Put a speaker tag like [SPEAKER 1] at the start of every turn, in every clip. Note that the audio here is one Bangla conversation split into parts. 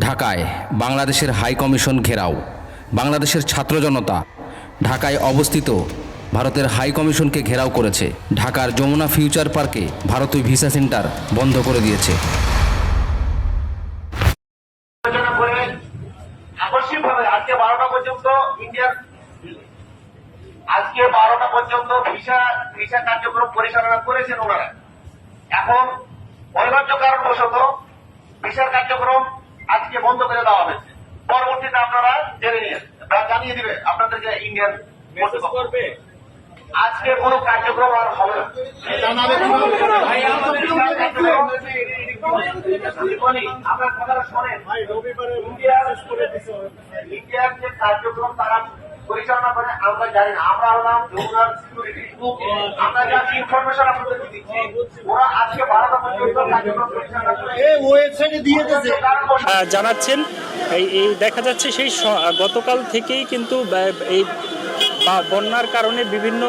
[SPEAKER 1] ঢাকায় বাংলাদেশের হাই কমিশন ঘেরাও, বাংলাদেশের ছাত্র জনতা ঢাকায় অবস্থিত ভারতের হাই কমিশনকে ঘেরাও করেছে। ঢাকার যমুনা ফিউচার পার্কে ভারতীয় ভিসা সেন্টার বন্ধ করে দিয়েছে।
[SPEAKER 2] আজকে বারোটা পর্যন্ত ভিসা ভিসা কার্যক্রম পরিচালনা করেছেন ওনারা। এখন অনিবার্য কারণবশত ভিসার কার্যক্রম আজকে বন্ধ করে দেওয়া হয়েছে। পরবর্তীতে আপনারা জেনে নিয়ে জানিয়ে দিবে আপনাদেরকে ইন্ডিয়ান করবে। আজকে কোনো কার্যক্রম আর হবে না। আপনার কথাটা শোনেন। ইন্ডিয়ার যে কার্যক্রম তারা পরিচালনা করে আমরা জানি না। আমরা হলাম যমুনার সিকিউরিটি আমরা যা ইনফরমেশন আপনাদের দিচ্ছি ওরা আজকে বারোটা পর্যন্ত কার্যক্রম পরিচালনা করে
[SPEAKER 3] ওয়েবসাইটে দিয়ে দিয়েছে।
[SPEAKER 4] জানাচ্ছেন এই এই দেখা যাচ্ছে সেই গতকাল থেকেই কিন্তু এই বা- বন্যার কারণে বিভিন্ন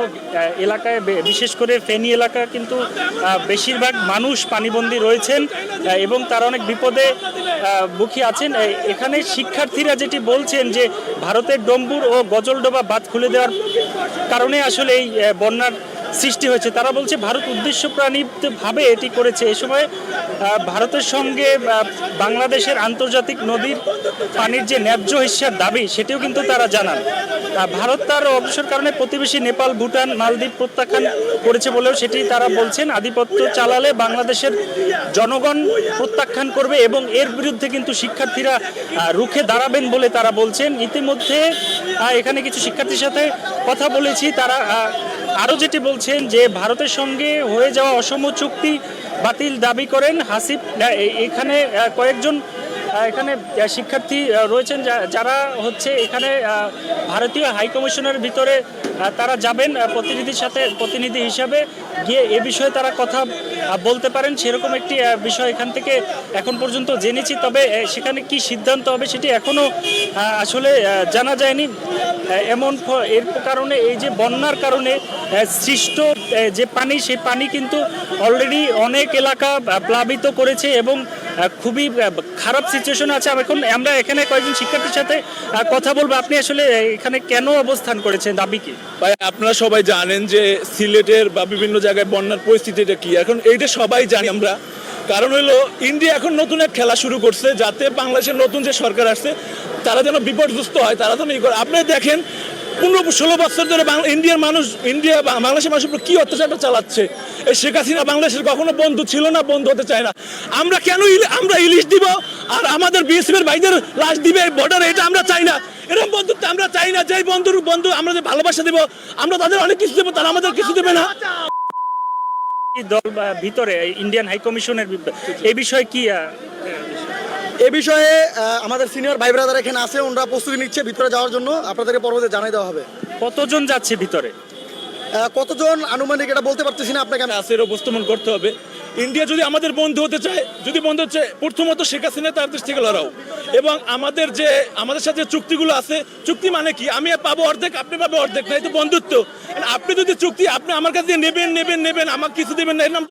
[SPEAKER 4] এলাকায় বিশেষ করে ফেনী এলাকা কিন্তু বেশিরভাগ মানুষ পানিবন্দী রয়েছেন এবং তারা অনেক বিপদে মুখী আছেন। এখানে শিক্ষার্থীরা যেটি বলছেন যে, ভারতের ডম্বুর ও গজলডোবা বাঁধ খুলে দেওয়ার কারণে আসলে এই বন্যার সৃষ্টি হয়েছে। তারা বলছে ভারত উদ্দেশ্যপ্রাণীভাবে এটি করেছে। এ সময় ভারতের সঙ্গে বাংলাদেশের আন্তর্জাতিক নদীর পানির যে ন্যায্য হিস্যার দাবি, সেটিও কিন্তু তারা জানান। ভারত তার অবসর কারণে প্রতিবেশী নেপাল, ভুটান, মালদ্বীপ প্রত্যাখ্যান করেছে বলেও সেটি তারা বলছেন। আধিপত্য চালালে বাংলাদেশের জনগণ প্রত্যাখ্যান করবে এবং এর বিরুদ্ধে কিন্তু শিক্ষার্থীরা রুখে দাঁড়াবেন বলে তারা বলছেন। ইতিমধ্যে এখানে কিছু শিক্ষার্থীর সাথে কথা বলেছি। তারা আরও যেটি বলছেন যে ভারতের সঙ্গে হয়ে যাওয়া অসম চুক্তি বাতিল দাবি করেন হাসিব। এখানে কয়েকজন এখানে শিক্ষার্থী রয়েছেন যারা হচ্ছে এখানে ভারতীয় হাইকমিশনের ভিতরে তারা যাবেন প্রতিনিধির সাথে, প্রতিনিধি হিসাবে গিয়ে এ বিষয়ে তারা কথা বলতে পারেন। সেরকম একটি বিষয় এখান থেকে এখন পর্যন্ত জেনেছি। তবে সেখানে কি সিদ্ধান্ত হবে সেটি এখনও আসলে জানা যায়নি। এমন এর কারণে, এই যে বন্যার কারণে সৃষ্ট যে পানি, সেই পানি কিন্তু অলরেডি অনেক এলাকা প্লাবিত করেছে এবং খুবই খারাপ সিচুয়েশন আছে। এখন আমরা এখানে কয়েকজন শিক্ষার্থীর সাথে কথা বলব। আপনি আসলে এখানে কেন অবস্থান করেছেন? দাবি কি?
[SPEAKER 5] ভাই, আপনারা সবাই জানেন যে সিলেটের বা বিভিন্ন জায়গায় বন্যার পরিস্থিতিটা কি? এখন এইটা সবাই জানি আমরা। কারণ হলো ইন্ডিয়া এখন নতুন এক খেলা শুরু করছে, যাতে বাংলাদেশের নতুন যে সরকার আসছে, তারা যেন বিপর্যস্ত হয়, তারা যেন ই করে। আপনারা দেখেন পনেরো, ষোলো বছর ধরে ইন্ডিয়ার মানুষ, ইন্ডিয়া বাংলাদেশের মানুষের উপর কি অত্যাচারটা চালাচ্ছে? এই শেখ হাসিনা বাংলাদেশের কখনো বন্ধু ছিল না, বন্ধু হতে চায় না। আমরা কেন আমরা ইলিশ দিব? আর আমাদের বিএসএফের ভাইদের লাশ দিবে বর্ডারে এটা আমরা চাই না। এরকম বন্ধুত্ব আমরা চাই না। যে বন্ধুর বন্ধু আমরা যে ভালোবাসা দেবো, আমরা তাদের অনেক কিছু দেবো, তারা আমাদের কিছু দেবে না।
[SPEAKER 4] দল ভিতরে ইন্ডিয়ান হাই কমিশনের এই বিষয়ে কি
[SPEAKER 3] এ বিষয়ে আমাদের সিনিয়র ভাই ব্রাদার এখানে আছে ওনারা প্রস্তুতি নিচ্ছে ভিতরে যাওয়ার জন্য। আপনাদেরকে পর্বতে জানাই দেওয়া হবে।
[SPEAKER 4] কতজন যাচ্ছে ভিতরে?
[SPEAKER 3] কতজন আনুমানিক এটা বলতে পারতেছি না আপনাকে আমি।
[SPEAKER 5] আছে এর উপস্থাপন করতে হবে। ইন্ডিয়া যদি আমাদের বন্ধু হতে চায় যদি বন্ধু হচ্ছে প্রথমত শেখ হাসিনা তার দেশ থেকে লড়াও। এবং আমাদের যে আমাদের সাথে চুক্তিগুলো আছে চুক্তি মানে কি? আমি পাবো অর্ধেক আপনি পাবো অর্ধেক না এই তো বন্ধুত্ব। আপনি যদি চুক্তি আপনি আমার কাছে নেবেন নেবেন নেবেন আমাকে কিছু দেবেন না এর নাম